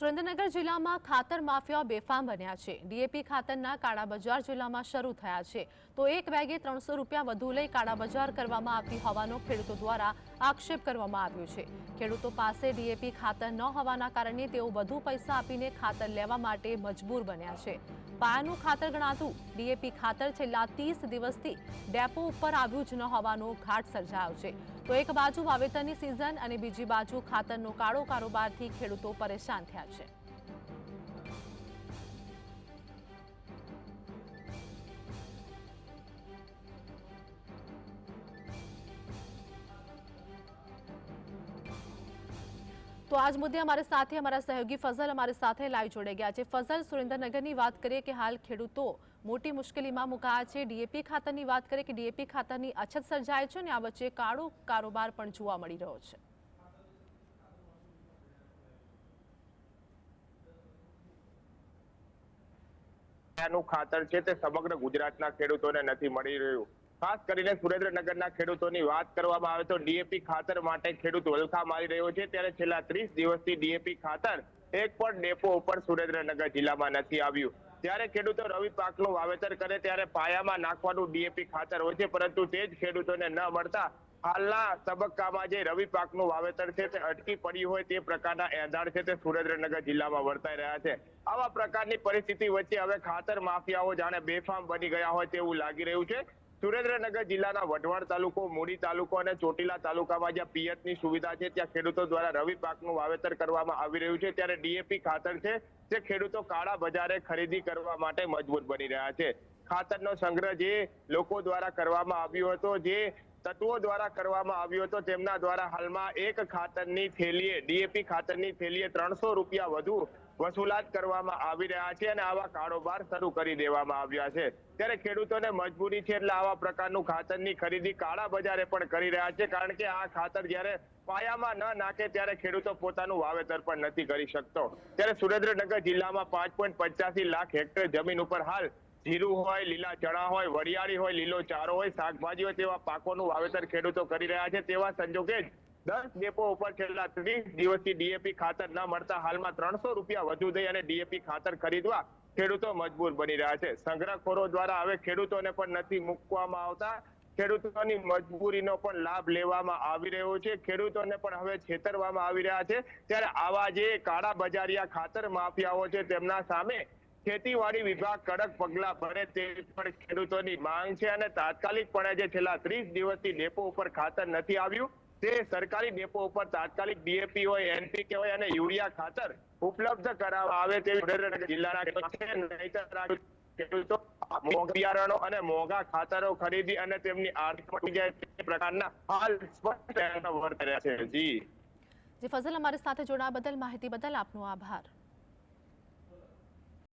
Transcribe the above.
સુરેન્દ્રનગર જિલ્લામાં ખાતર માફિયા બેફામ બન્યા છે. ડીએપી ખાતરના કાળા બજાર જિલ્લામાં શરૂ થયા છે. તો એક બેગે ત્રણસો રૂપિયા વધુ લઈ કાળા બજાર કરવામાં આવતી હોવાનો ખેડૂતો દ્વારા આક્ષેપ કરવામાં આવ્યો છે. ખેડૂતો પાસે ડીએપી ખાતર ન હોવાના કારણે તેઓ વધુ પૈસા આપીને ખાતર લેવા માટે મજબૂર બન્યા છે. પાયાનું ખાતર ગણાતું. ડીએપી ખાતર છેલ્લા ત્રીસ દિવસથી ડેપો ઉપર આવ્યું જ ન હોવાનો ઘાટ સર્જાયો છે. તો એક બાજુ વાવેતરની સિઝન અને બીજી બાજુ ખાતરનો કાળો કારોબારથી ખેડૂતો પરેશાન થયા છે. તો આજ મુદ્દે અમારી સાથે અમારા સહયોગી ફઝલ અમારી સાથે લાઈવ જોડાઈ ગયા છે. ફઝલ, સુરેન્દ્રનગરની વાત કરીએ કે હાલ ખેડૂતો મોટી મુશ્કેલીમાં મુકાયા છે. ડીએપી ખાતરની વાત કરીએ કે ડીએપી ખાતરની અછત સર્જાય છે અને આ વચ્ચે કાળો કારોબાર પણ જોવા મળી રહ્યો છે. નું ખાતર છે તે સમગ્ર ગુજરાતના ખેડૂતોને નથી મળી રહ્યું. ખાસ કરીને સુરેન્દ્રનગરના ખેડૂતોની વાત કરવામાં આવે તો ડીએપી ખાતર માટે ખેડૂત વલખા મારી રહ્યો છે. ત્યારે છેલ્લા ત્રીસ દિવસથી ડીએપી ખાતર એક પણ ડેપો ઉપર સુરેન્દ્રનગર જિલ્લામાં નથી આવ્યું. ત્યારે ખેડૂતો રવિ પાકનું વાવેતર કરે ત્યારે પાયામાં નાખવાનું ડીએપી ખાતર હોય છે, પરંતુ તે જ ખેડૂતોને ન મળતા હાલના તબક્કામાં જે રવિ પાકનું વાવેતર છે તે અટકી પડ્યું હોય તે પ્રકારના એંધાણ છે તે સુરેન્દ્રનગર જિલ્લામાં વર્તાઈ રહ્યા છે. આવા પ્રકારની પરિસ્થિતિ વચ્ચે હવે ખાતર માફિયાઓ જાણે બેફામ બની ગયા હોય તેવું લાગી રહ્યું છે. સુરેન્દ્રનગર જિલ્લાના વઢવાણ તાલુકો, મૂડી તાલુકો અને ચોટીલા તાલુકામાં જ્યાં પિયતની સુવિધા છે, ત્યાં ખેડૂતો દ્વારા રવિ પાકનું વાવેતર કરવામાં આવી રહ્યું છે. ત્યારે ડીએપી ખાતર છે તે ખેડૂતો કાળા બજારે ખરીદી કરવા માટે મજબૂર બની રહ્યા છે. ખાતરનો સંગ્રહ જે લોકો દ્વારા કરવામાં આવ્યો હતો, જે તત્વો દ્વારા કરવામાં આવ્યો હતો. તેમના દ્વારા હાલમાં એક ખાતરની થેલીએ, ડીએપી ખાતરની થેલીએ ત્રણસો રૂપિયા વધુ વસૂલાત કરવામાં આવી રહ્યા છે અને આવા કારોબાર શરૂ કરી દેવામાં આવ્યા છે. ત્યારે ખેડૂતોને મજબૂરી છે એટલે આવા પ્રકારનું ખાતરની ખરીદી કાળા બજારે પણ કરી રહ્યા છે. કારણ કે આ ખાતર જ્યારે પાયામાં ન નાખે ત્યારે ખેડૂતો પોતાનું વાવેતર પણ નથી કરી શકતો. ત્યારે સુરેન્દ્રનગર જિલ્લામાં પાંચ પોઈન્ટ પચાસી લાખ હેક્ટર જમીન ઉપર હાલ જીરું હોય, લીલા ચણા હોય, વરિયાળી હોય, લીલો ચારો હોય, શાકભાજી હોય તેવા પાકોનું વાવેતર ખેડૂતો કરી રહ્યા છે. તેવા સંજોગે જ દસ ડેપો ઉપર છેલ્લા ત્રીસ દિવસથી ડીએપી ખાતર ન મળતા હાલમાં ત્રણસો રૂપિયા વધુ દઈ અને ડીએપી ખાતર ખરીદવા ખેડૂતો મજબૂર બની રહ્યા છે. સંગ્રહખોરો દ્વારા હવે ખેડૂતોને પણ નથી મૂકવામાં આવતા. ખેડૂતોની મજબૂરીનો પણ લાભ લેવામાં આવી રહ્યો છે. ખેડૂતોને પણ હવે છેતરવામાં આવી રહ્યા છે. ત્યારે આવા જે કાળા બજારિયા ખાતર માફિયાઓ છે, તેમના સામે ખેતીવાડી વિભાગ કડક પગલા ભરે તે પણ ખેડૂતોની માંગ છે અને તાત્કાલિકપણે જે છેલ્લા ત્રીસ દિવસથી ડેપો ઉપર ખાતર નથી આવ્યું, તે સરકારી ડેપો ઉપર તાત્કાલિક ડીએપી હોય, એનપીકે હોય અને યુરિયા ખાતર ઉપલબ્ધ કરાવવા આવે તેવી સુરેન્દ્રનગર જિલ્લાના ખેડૂતો બિયારણો અને મોંઘા ખાતરો ખરીદી અને તેમની આર્થિક જાય પ્રકારના હાલ સ્પષ્ટ વર્તાઈ રહ્યા છે. જી. જી, ફઝલ, અમારી સાથે જોડાવા બદલ, માહિતી બદલ આપનો આભાર.